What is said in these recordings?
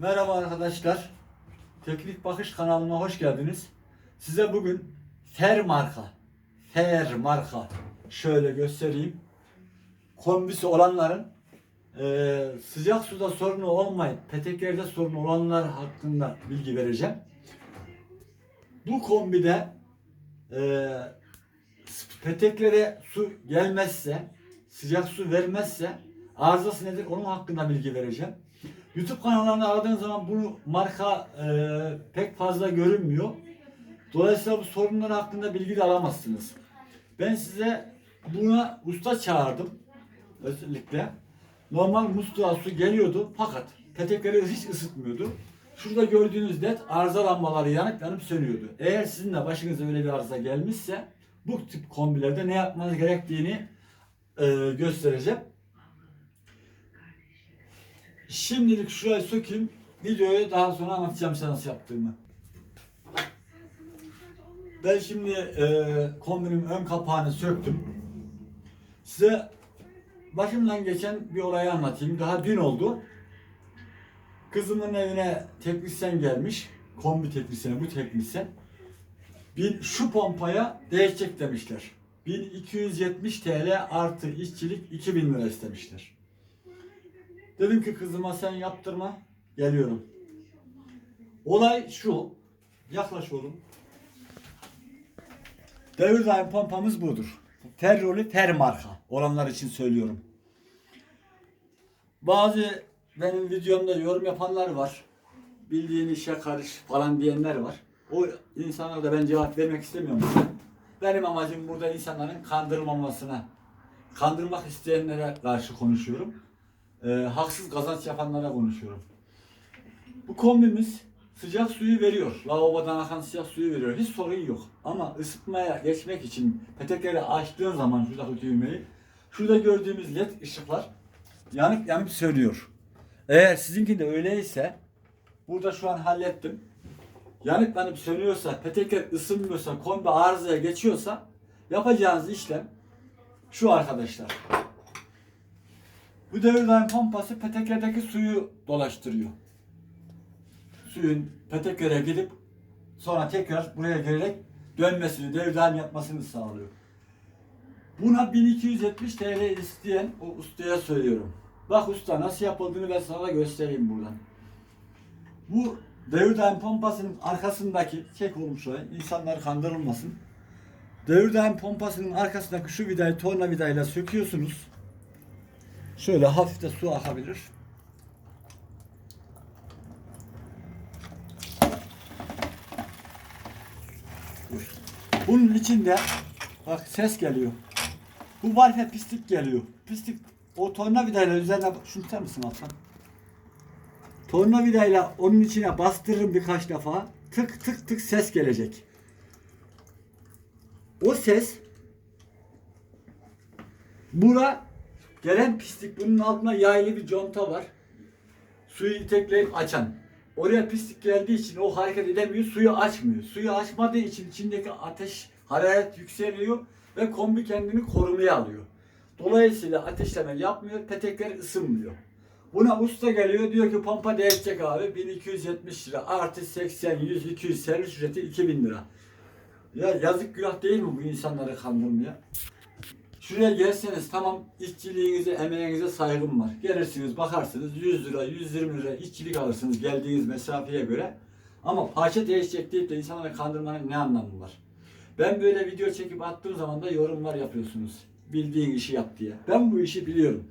Merhaba arkadaşlar. Teknik Bakış kanalıma hoş geldiniz. Size bugün Fer marka, Fer marka şöyle göstereyim. Kombisi olanların eee, sıcak suda sorunu olmayıp peteklerde sorunu olanlar hakkında bilgi vereceğim. Bu kombide eee peteklere su gelmezse, sıcak su vermezse arızası nedir onun hakkında bilgi vereceğim. YouTube kanallarını aradığınız zaman bu marka e, pek fazla görünmüyor. Dolayısıyla bu sorunlar hakkında bilgi de alamazsınız. Ben size buna usta çağırdım. Özellikle. Normal musluğa su geliyordu fakat petekleri hiç ısıtmıyordu. Şurada gördüğünüz led arıza lambaları yanıp yanıp sönüyordu. Eğer sizin de başınıza öyle bir arıza gelmişse bu tip kombilerde ne yapmanız gerektiğini e, göstereceğim. Şimdilik şurayı sökeyim. Videoyu daha sonra anlatacağım size nasıl yaptığımı. Ben şimdi e, kombinin ön kapağını söktüm. Size başımdan geçen bir olayı anlatayım. Daha dün oldu. Kızımın evine teknisyen gelmiş. Kombi teknisyeni bu teknisyen. Bir, şu pompaya değişecek demişler. 1270 TL artı işçilik 2000 lira istemişler. Dedim ki kızıma sen yaptırma. Geliyorum. Olay şu. Yaklaş oğlum. Devir pompamız budur. Ferroli Fer marka. Olanlar için söylüyorum. Bazı benim videomda yorum yapanlar var. Bildiğin işe karış falan diyenler var. O insanlara da ben cevap vermek istemiyorum. Benim amacım burada insanların kandırılmamasına, kandırmak isteyenlere karşı konuşuyorum e, haksız kazanç yapanlara konuşuyorum. Bu kombimiz sıcak suyu veriyor. Lavabodan akan sıcak suyu veriyor. Hiç sorun yok. Ama ısıtmaya geçmek için petekleri açtığın zaman şuradaki düğmeyi şurada gördüğümüz led ışıklar yanıp yanıp sönüyor. Eğer sizinki de öyleyse burada şu an hallettim. Yanıp yanıp sönüyorsa, petekler ısınmıyorsa, kombi arızaya geçiyorsa yapacağınız işlem şu arkadaşlar. Daim pompası peteklerdeki suyu dolaştırıyor. Suyun peteklere gidip sonra tekrar buraya gelerek dönmesini, devir daim yapmasını sağlıyor. Buna 1270 TL isteyen o ustaya söylüyorum. Bak usta nasıl yapıldığını ben sana göstereyim buradan. Bu devir daim pompasının arkasındaki, çek oğlum şöyle, insanlar kandırılmasın. Devir daim pompasının arkasındaki şu vidayı torna vidayla söküyorsunuz. Şöyle hafif de su akabilir. Bunun içinde bak ses geliyor. Bu varfe pislik geliyor. Pislik o tornavidayla üzerine şunu tutar mısın alttan? Tornavidayla onun içine bastırırım birkaç defa. Tık tık tık ses gelecek. O ses bura Gelen pislik bunun altına yaylı bir conta var. Suyu itekleyip açan. Oraya pislik geldiği için o hareket edemiyor, suyu açmıyor. Suyu açmadığı için içindeki ateş, hararet yükseliyor ve kombi kendini korumaya alıyor. Dolayısıyla ateşleme yapmıyor, petekler ısınmıyor. Buna usta geliyor diyor ki pompa değişecek abi 1270 lira artı 80, 100, 200 servis ücreti 2000 lira. Ya yazık günah değil mi bu insanları kandırmaya? Şuraya gelseniz tamam işçiliğinize, emeğinize saygım var. Gelirsiniz bakarsınız 100 lira, 120 lira işçilik alırsınız geldiğiniz mesafeye göre. Ama parça değişecek deyip de insanları kandırmanın ne anlamı var? Ben böyle video çekip attığım zaman da yorumlar yapıyorsunuz. Bildiğin işi yap diye. Ben bu işi biliyorum.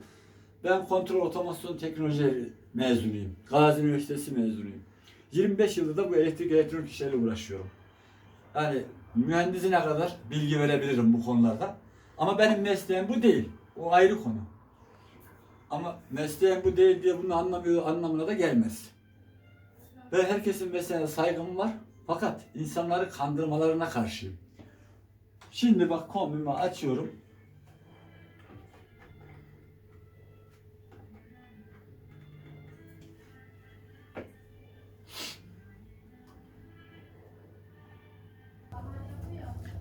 Ben kontrol otomasyon teknoloji mezunuyum. Gazi Üniversitesi mezunuyum. 25 yıldır da bu elektrik elektronik işlerle uğraşıyorum. Yani mühendisine kadar bilgi verebilirim bu konularda. Ama benim mesleğim bu değil. O ayrı konu. Ama mesleğim bu değil diye bunu anlamıyor anlamına da gelmez. Ben herkesin mesleğine saygım var. Fakat insanları kandırmalarına karşıyım. Şimdi bak kombimi açıyorum.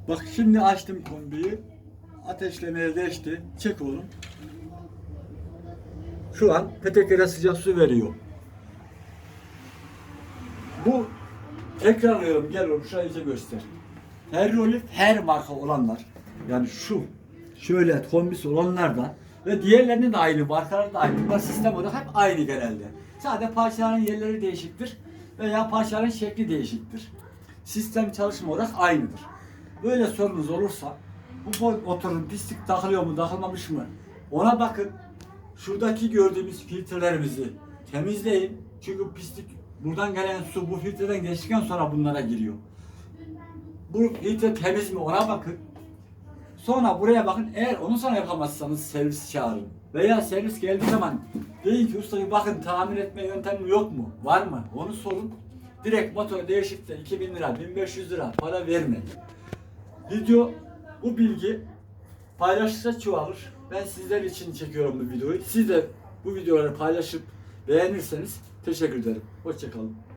Bak şimdi açtım kombiyi. Ateşlemeye geçti. Çek oğlum. Şu an peteklere sıcak su veriyor. Bu alıyorum gel oğlum şurayı göster. Ferrolif her marka olanlar yani şu şöyle kombisi olanlardan ve diğerlerinin de aynı markalar da aynı. Bunlar sistem olarak hep aynı genelde. Sadece parçaların yerleri değişiktir veya parçaların şekli değişiktir. Sistem çalışma olarak aynıdır. Böyle sorunuz olursa bu motorun pislik takılıyor mu takılmamış mı ona bakın. Şuradaki gördüğümüz filtrelerimizi temizleyin. Çünkü pislik buradan gelen su bu filtreden geçtikten sonra bunlara giriyor. Bu filtre temiz mi ona bakın. Sonra buraya bakın. Eğer onu sonra yapamazsanız servis çağırın. Veya servis geldiği zaman deyin ki usta bir bakın tamir etme yöntemi yok mu? Var mı? Onu sorun. Direkt motor değişikte 2000 lira, 1500 lira para vermeyin. Video bu bilgi paylaşırsa çoğalır. Ben sizler için çekiyorum bu videoyu. Siz de bu videoları paylaşıp beğenirseniz teşekkür ederim. Hoşçakalın.